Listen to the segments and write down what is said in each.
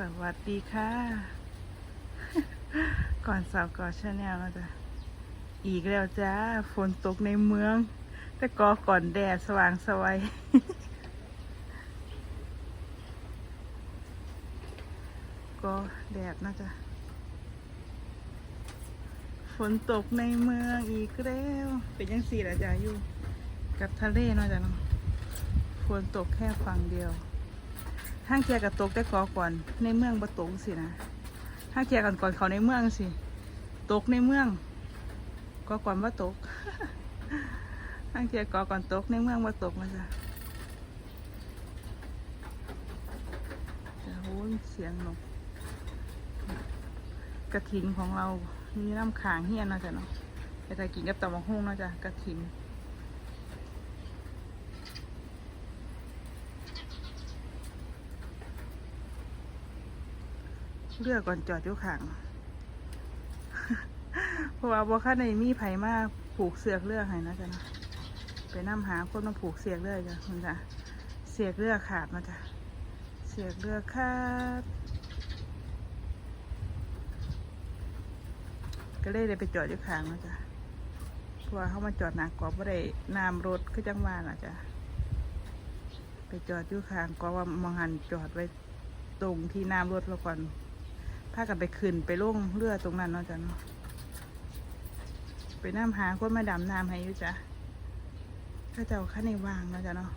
สวัสดีค่ะ ก่อนสาวก่อชาแนลนะจ๊ะอีกแล้วจ้า ฝนตกในเมือง แต่กอก่อนแดดสว่างสวัยก็แดดนะจ๊ะฝนตกในเมืองอีกแล้วเป็นยังสี่ละจ้ะอยู่ กับทะเลเนาะจ้ะเนาะฝนตกแค่ฝั่งเดียว ห้างเกียกับตกแต่กอก่อนในเมืองบ่ตกสินะห้างเกียก่อนก่อนเขาในเมืองสิตกในเมืองก็ก่อนว่าตกห้างเกียกอก่อนตกในเมืองว่าตกมาจ้ะจะโอ้ยเสียงนกกระถินของเรามีน้ำขางเฮียนนาะจ้ะเนาะไปแต่กินกับตำมะฮุ่งนาะจ้ะกระถิน เลือกก่อนจอดอยู่ข้างเพราะว่าบ่คันในมีไผ่มาผูกเสือกเลือกให้นะจ๊ะนะไปนํหาคนมาผูกเสือกเลือกจ้ะคุณจ้ะเสือกเลือกขาดมาจ้ะเสือกเลือกขาดก็เลยได้ไปจอดอยู่ข้างนะจ๊ะเพราะว่าเขามาจอดหนักกว่าบ่ได้น้ำรถคือจังหวะนะจ๊ะไปจอดอยู่ข้างก็ว่ามองหันจอดไว้ตรงที่น้ำรถเราก่อน พากันไปขึ้นไปลงเรือตรงนั้นเนาะจ้ะเนาะไปน้ำหาคนมาดำน้ำให้อยู่จ้ะข้าเจ้าข้าในวางเนาะจ้ะเนาะ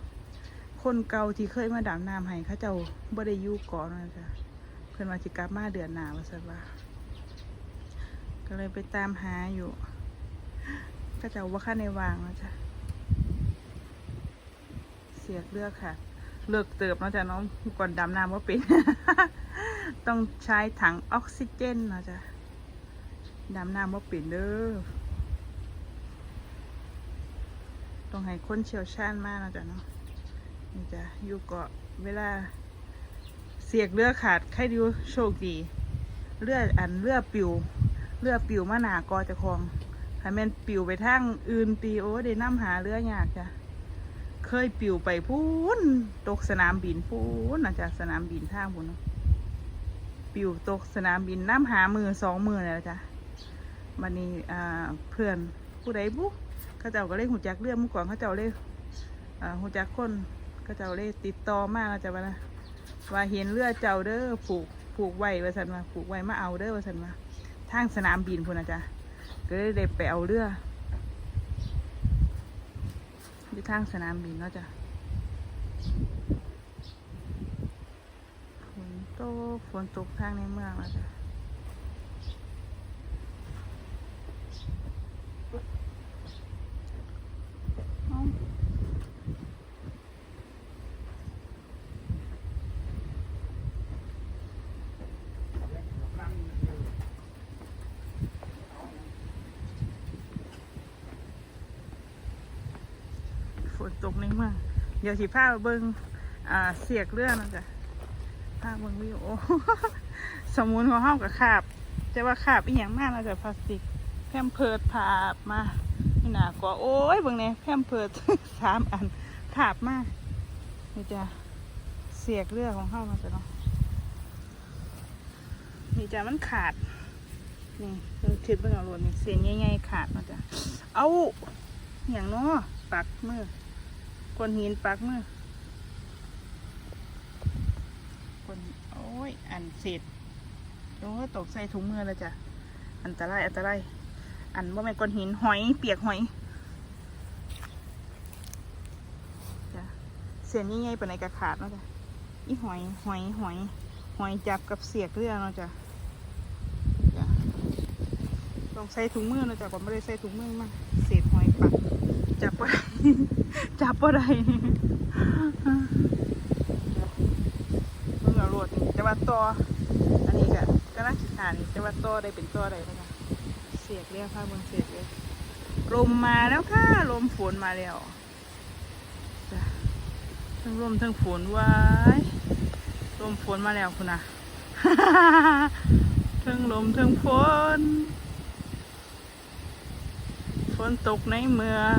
คนเก่าที่เคยมาดำน้ำให้ข้าเจ้าบ่ได้ยู่ก่อนเนาะจ้ะเพิ่นมาจิกลับมาเดือนหนาวสันว่าก็เลยไปตามหาอยู่ข้าเจ้าว่าข้าในวางเนาะจ้ะเสียกเลือกค่ะ เลิกเติบเนาะจ้ะเน้องก่อนดำน้ำว่าเป็น ต้องใช้ถังออกซิเจนนะจ๊ะดำน้ำว่าปิ่นเด้อต้องให้คนเชี่ยวชาญมากนะจ๊ะเนาะนี่จ้ะอยู่เกาะเวลา เสียกเรือขาดใครดูโชคดีเรืออันเรือปิวเรือปิวมาหนากอจะคลองถ้าแม่นปิวไปทางอื่นตีโอ้ได้น้ำหาเรือยากจ้ะเคยปิวไปพูนตกสนามบินพูนนะจ๊ะสนามบินทางพูนเนาะ ปิวตกสนามบินน้ำหามือสองมือเลยจ้ะวันนี้อ่เพื่อนผู้ใดบุเขาเจ้าก็เลยหูจักเรื่องเมื่อก่อนเขาเจ้าเลยหูจักคนเขาเจ้าเลยติดต่อมาแล้วจ้ะว่านะว่าเห็นเรือเจ้าเด้อผูกผูกไว้ว่าสันว่าผูกไว้มาเอาเด้อว่าสันว่าทางสนามบินพุ่นนะจ๊ะก็เลยได้ไปเอาเรืออยู่ทางสนามบินเนาะจ้ะ ฝน ตกฝนตกทางในเมืองแล้วจ้ะฝนตกในเมือง เดี๋ยวสิพาไปเบิ่งอ่าเสียกเรื่อนะจ๊ะ ภาพเบิ่งวิวสมุนของห้องกับขาบจะว่าขาบอีหยังมากเราจะพลาสติก แพมเพิดผาบมานี่นาก็โอ้ยบิ่งเนี่ยแพมเพิดสามอันขาบมากนี่จะเสียกเรือดของห้องเราจะเนาะนี่จะมันขาด นี่เพิ่งคิดเบิ่งเอาโลดนี่เสียงใหญ่ๆขาดมาจ้ะเอาอย่างเนาะปักมือก้อนหินปักมือ คนโอ้ ย อันเศษโอ้ตกใส่ถุงมือแล้วจ้ะ อันตรายอันตรายอันว่าไม่ก้อนหินหอย เปียกหอยจ้ะเสียนยิ่งใหญ่ปานไหนกระขาดเนาะจ้ะอีหอยหอยหอยหอยจับกับเสียกเรือเนาะจ้ะจ้ะต้องใส่ถุงมือเนาะจ้ะผมไม่ได้ใส่ถุงมือมาเศษหอยปักจับปะจับปะได้ เพิ่งเอาร วดนี่แต่ว่าต่ออันนี้ก็ก็น่าขี้ขานแต่ว่าต่อได้เป็นต่อได้นะคะเสียกเรียกค่ะเมืองเสียกเลยกลมมาแล้วค่ะลมฝนมาแล้วจ้ะทั้งลมทั้งฝนว้ายลมฝนมาแล้วคุณนะทั้งลมทั้งฝน ฝนตกในเมือง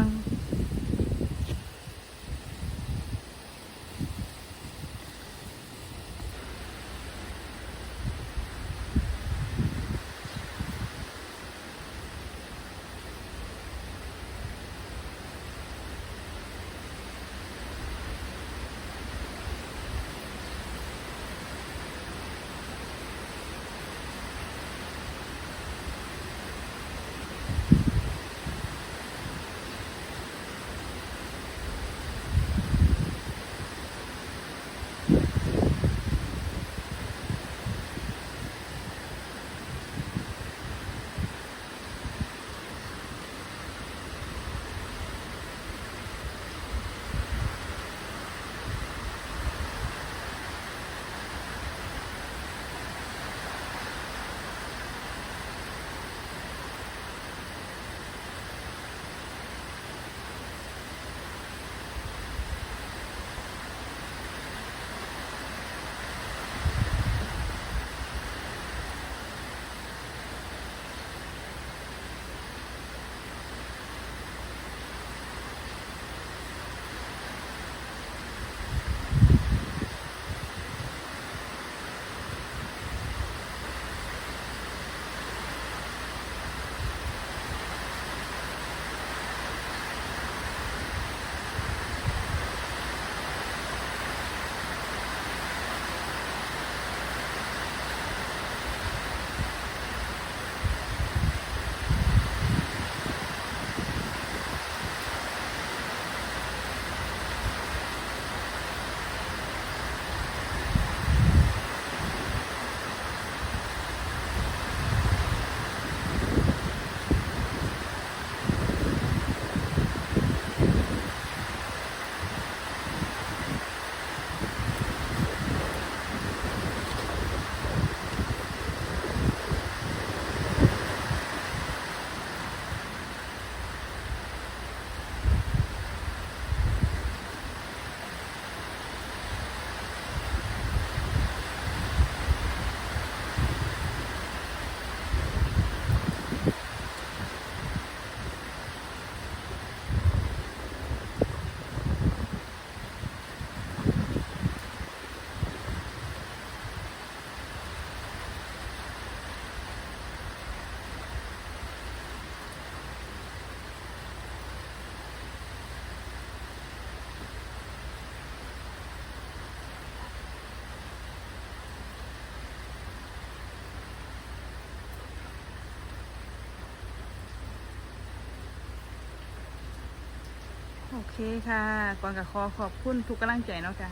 โอเคค่ะ ก่อนกับขอขอบคุณทุกกำลังใจเนาะค่ะ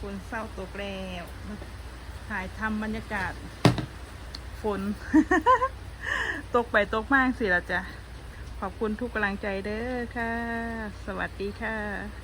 ฝนเศร้าตกแล้วถ่ายทำบรรยากาศ ฝน ตกไปตกมากสิละจ้ะ ขอบคุณทุกกำลังใจเด้อค่ะ สวัสดีค่ะ